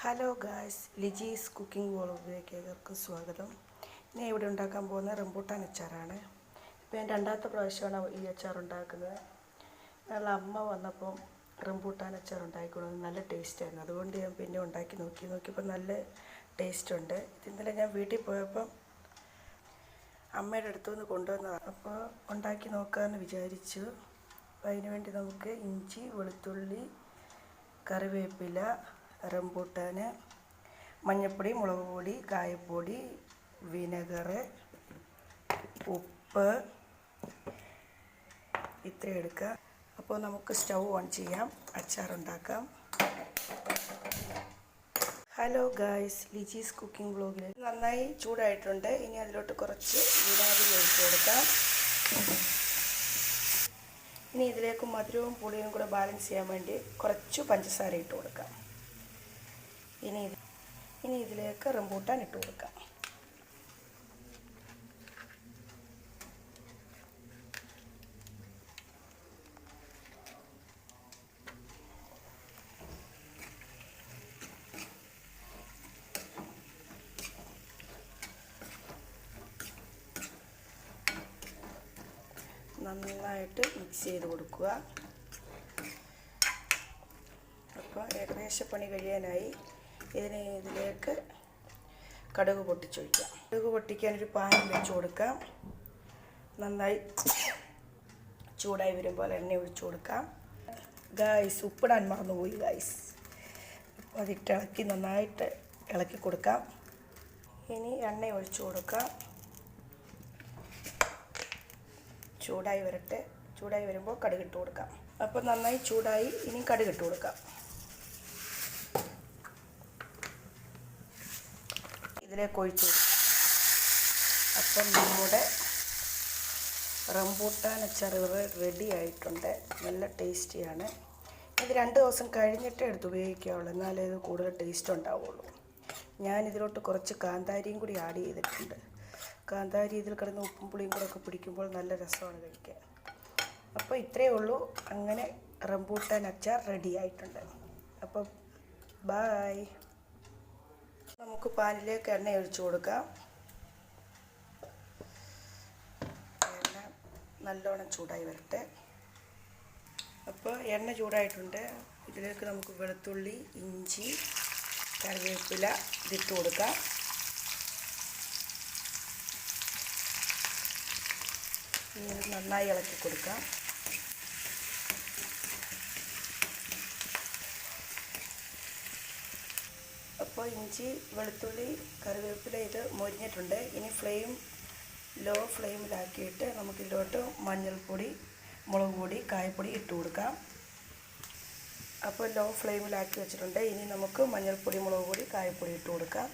Hello guys Liji's cooking വ്ളോഗിലേക്ക് ഏവർക്കും സ്വാഗതം. ഞാൻ ഇവിടെ ഉണ്ടാക്കാൻ പോകുന്ന റംബൂട്ടാൻ അച്ചാറാണ്. ഇപ്പോൾ ഞാൻ രണ്ടാമത്തെ പ്രാവശ്യമാണ് ഈ അച്ചാർ ഉണ്ടാക്കുന്നത്. ഞങ്ങൾ അമ്മ വന്നപ്പം റംബൂട്ടാൻ അച്ചാർ ഉണ്ടാക്കിക്കൊടുക്കുന്നത് നല്ല ടേസ്റ്റായിരുന്നു അതുകൊണ്ട് ഞാൻ പിന്നെ ഉണ്ടാക്കി നോക്കി നോക്കിയപ്പോൾ നല്ല ടേസ്റ്റ് ഉണ്ട്. ഇന്നലെ ഞാൻ വീട്ടിൽ പോയപ്പം അമ്മയുടെ അടുത്തു നിന്ന് കൊണ്ടുവന്നതാണ്. അപ്പോൾ ഉണ്ടാക്കി നോക്കാമെന്ന് വിചാരിച്ചു. അപ്പോൾ അതിനുവേണ്ടി നമുക്ക് ഇഞ്ചി വെളുത്തുള്ളി കറിവേപ്പില റംബൂട്ടാൻ മഞ്ഞൾപ്പൊടി മുളക് പൊടി കായപ്പൊടി വിനെഗർ ഉപ്പ് ഇത്രയും എടുക്കുക. അപ്പോൾ നമുക്ക് സ്റ്റൗ ഓൺ ചെയ്യാം അച്ചാറുണ്ടാക്കാം. ഹലോ ഗായ്സ് ലിജീസ് കുക്കിംഗ് വ്ലോഗിൽ നന്നായി ചൂടായിട്ടുണ്ട്. ഇനി അതിലോട്ട് കുറച്ച് വിനാഗിരി ഒഴിച്ചു കൊടുക്കാം. ഇനി ഇതിലേക്ക് മധുരവും പുളിയും കൂടെ ബാലൻസ് ചെയ്യാൻ വേണ്ടി കുറച്ച് പഞ്ചസാര ഇട്ട് കൊടുക്കാം. ഇനി ഇനി ഇതിലേക്ക് റംബൂട്ടാൻ ഇട്ട് കൊടുക്കാം. നന്നായിട്ട് മിക്സ് ചെയ്ത് കൊടുക്കുക. അപ്പോൾ ഏകദേശ പണി കഴിയാനായി. ഇതിന് ഇതിലേക്ക് കടുക് പൊട്ടിച്ചൊഴിക്കാം. കടുക് പൊട്ടിക്കാൻ ഒരു പാൻ വെച്ച് കൊടുക്കാം. നന്നായി ചൂടായി വരുമ്പോൾ എണ്ണ ഒഴിച്ചു കൊടുക്കാം. ഗായ്സ് ഉപ്പിടാൻ മറന്നുപോയി ഗായ്സ് അപ്പോൾ അതിട്ട് ഇളക്കി നന്നായിട്ട് ഇളക്കി കൊടുക്കാം. ഇനി എണ്ണ ഒഴിച്ചു കൊടുക്കാം. ചൂടായി വരട്ടെ. ചൂടായി വരുമ്പോൾ കടുകിട്ട് കൊടുക്കാം. അപ്പോൾ നന്നായി ചൂടായി ഇനി കടുകിട്ട് കൊടുക്കാം. ഇതിലേക്ക് ഒഴിച്ചു കൊടുക്കും. അപ്പം നമ്മുടെ റംബൂട്ടാൻ അച്ചാർ റെഡി ആയിട്ടുണ്ട്. നല്ല ടേസ്റ്റിയാണ് ഇത് രണ്ട് ദിവസം കഴിഞ്ഞിട്ടേ എടുത്ത് ഉപയോഗിക്കാവുള്ളൂ. എന്നാലേ ഇത് കൂടുതൽ ടേസ്റ്റ് ഉണ്ടാവുള്ളൂ. ഞാൻ ഇതിലോട്ട് കുറച്ച് കാന്താരിയും കൂടി ആഡ് ചെയ്തിട്ടുണ്ട്. കാന്താരി ഇതിൽ കിടന്ന് ഉപ്പും പുളിയും കൂടെ ഒക്കെ പിടിക്കുമ്പോൾ നല്ല രസമാണ് കഴിക്കാൻ. അപ്പോൾ ഇത്രയേ ഉള്ളൂ. അങ്ങനെ റംബൂട്ടാൻ അച്ചാർ റെഡി ആയിട്ടുണ്ട്. അപ്പോൾ ബായ് നമുക്ക് പാനിലേക്ക് എണ്ണ ഒഴിച്ചു കൊടുക്കാം. എണ്ണ നല്ലോണം ചൂടായി വരട്ടെ. അപ്പോൾ എണ്ണ ചൂടായിട്ടുണ്ട്. ഇതിലേക്ക് നമുക്ക് വെളുത്തുള്ളി ഇഞ്ചി കറിവേപ്പില ഇതിട്ട് കൊടുക്കാം. നന്നായി ഇളക്കി കൊടുക്കാം. അപ്പോൾ ഇഞ്ചി വെളുത്തുള്ളി കറിവേപ്പില ഇത് മൊരിഞ്ഞിട്ടുണ്ട്. ഇനി ഫ്ലെയിം ലോ ഫ്ലെയിമിലാക്കിയിട്ട് നമുക്കിതിലോട്ട് മഞ്ഞൾപ്പൊടി മുളക് പൊടി കായപ്പൊടി ഇട്ട് കൊടുക്കാം. അപ്പോൾ ലോ ഫ്ലെയിമിലാക്കി വെച്ചിട്ടുണ്ട്. ഇനി നമുക്ക് മഞ്ഞൾപ്പൊടി മുളക് പൊടി കായപ്പൊടി ഇട്ട് കൊടുക്കാം.